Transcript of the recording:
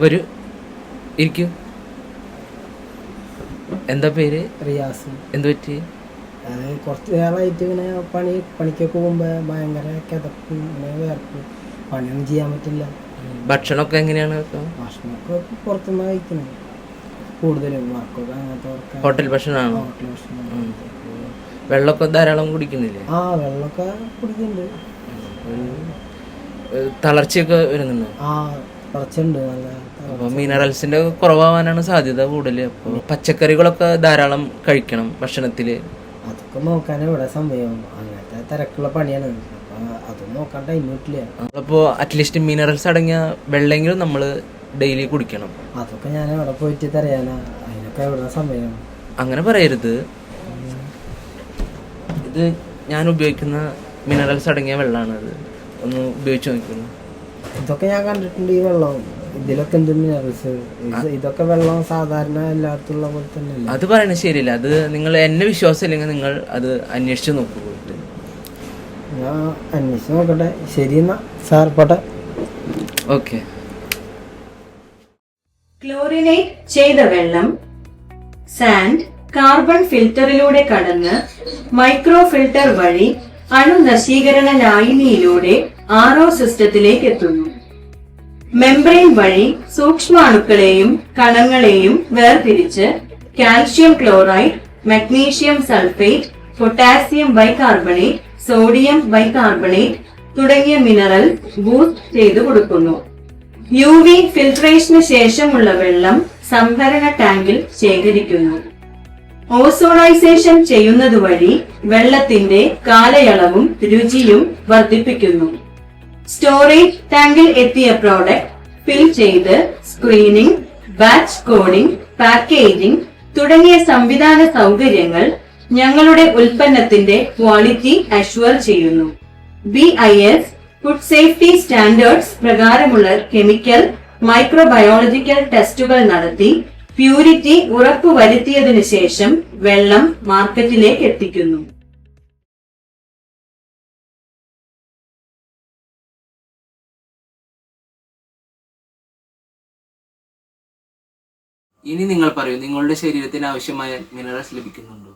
വരൂ. ഇരിക്കൂ. എന്താ പേര്? റിയാസ്. എന്ത് പറ്റി? കുറച്ച് നാളായിട്ട് ഇങ്ങനെ പണി പണിക്കൊക്കെ പോകുമ്പോൾ ഭയങ്കര കിതപ്പും ഇങ്ങനെ വേർപ്പ് പണിയൊന്നും ചെയ്യാൻ പറ്റില്ല. ഭക്ഷണമൊക്കെ എങ്ങനെയാണ്? ഭക്ഷണമൊക്കെ പുറത്തുനിന്ന് കഴിക്കുന്നത് കൂടുതലും വർക്കൊക്കെ അങ്ങനത്തെ. ഹോട്ടൽ ഭക്ഷണമാണോ? ഹോട്ടൽ ഭക്ഷണം. വെള്ളമൊക്കെ ധാരാളം കുടിക്കുന്നില്ലേ? ആ വെള്ളമൊക്കെ കുടിക്കുന്നുണ്ട്. തളർച്ചയൊക്കെ വരുന്നുണ്ട്? ആ നല്ല അപ്പോൾ മിനറൽസിന്റെ കുറവാവാനാണ് സാധ്യത കൂടുതൽ അപ്പോൾ പച്ചക്കറികളൊക്കെ ധാരാളം കഴിക്കണം ഭക്ഷണത്തിൽ അതൊക്കെ നോക്കാൻ ഇവിടെ സമയം അങ്ങനത്തെ തിരക്കുള്ള പണിയാണ്. അപ്പം അതൊന്നും നോക്കാൻ ടൈം കിട്ടില്ല. അപ്പോൾ അറ്റ്ലീസ്റ്റ് മിനറൽസ് അടങ്ങിയ വെള്ളമെങ്കിലും നമ്മൾ ഡെയിലി കുടിക്കണം. അതൊക്കെ ഞാൻ അവിടെ പോയിട്ട് തരയാനാ. അതിനൊക്കെ ഇവിടെ സമയം. അങ്ങനെ പറയരുത്. ഇത് ഞാൻ ഉപയോഗിക്കുന്ന മിനറൽസ് അടങ്ങിയ വെള്ളമാണ് അത് ഒന്ന് ഉപയോഗിച്ച് നോക്കുന്നു ഇതൊക്കെ ഞാൻ കണ്ടിട്ടുണ്ട് ഈ വെള്ളം. ഇതിലൊക്കെ എന്ത് മിനറൽസ് ഇതൊക്കെ വെള്ളം സാധാരണ എല്ലായിടത്തും ഉള്ള പോലെ തന്നെ അത് പറയണത് ശരിയല്ല. അത് നിങ്ങൾ എന്നെ വിശ്വാസം ഇല്ലെങ്കിൽ നിങ്ങൾ അത് അന്വേഷിച്ചു നോക്കൂ. ഞാൻ അന്വേഷിച്ച് നോക്കട്ടെ. ശരി എന്നാ. സാർ പോട്ടെ. ഓക്കെ. ക്ലോറിനേറ്റ് ചെയ്ത വെള്ളം സാൻഡ് കാർബൺ ഫിൽറ്ററിലൂടെ കടന്ന് മൈക്രോ ഫിൽറ്റർ വഴി അണുനശീകരണ ലായനിയിലൂടെ ഒ സിസ്റ്റത്തിലേക്ക് എത്തുന്നു. മെംബ്രെയിൻ വഴി സൂക്ഷ്മാണുക്കളെയും കണങ്ങളെയും വേർതിരിച്ച് calcium chloride magnesium sulphate potassium bicarbonate sodium bicarbonate തുടങ്ങിയ മിനറൽ ബൂസ്റ്റ് ചെയ്തു കൊടുക്കുന്നു. യു വി ഫിൽട്രേഷന് ശേഷമുള്ള വെള്ളം സംഭരണ ടാങ്കിൽ ശേഖരിക്കുന്നു. ഓസോണൈസേഷൻ ചെയ്യുന്നതുവഴി വെള്ളത്തിന്റെ കാലയളവും രുചിയും വർദ്ധിപ്പിക്കുന്നു. സ്റ്റോറേജ് ടാങ്കിൽ എത്തിയ പ്രോഡക്റ്റ് ഫിൽ ചെയ്ത് സ്ക്രീനിംഗ് ബാച്ച് കോഡിംഗ് പാക്കേജിംഗ് തുടങ്ങിയ സംവിധാന സൗകര്യങ്ങൾ ഞങ്ങളുടെ ഉൽപ്പന്നത്തിന്റെ ക്വാളിറ്റി അഷ്വർ ചെയ്യുന്നു. B I S food safety standards പ്രകാരമുള്ള കെമിക്കൽ മൈക്രോബയോളജിക്കൽ ടെസ്റ്റുകൾ നടത്തി പ്യൂരിറ്റി ഉറപ്പുവരുത്തിയതിനു ശേഷം വെള്ളം മാർക്കറ്റിലേക്ക് എത്തിക്കുന്നു. ഇനി നിങ്ങൾ പറയൂ നിങ്ങളുടെ ശരീരത്തിന് ആവശ്യമായ മിനറൽസ് ലഭിക്കുന്നുണ്ടോ?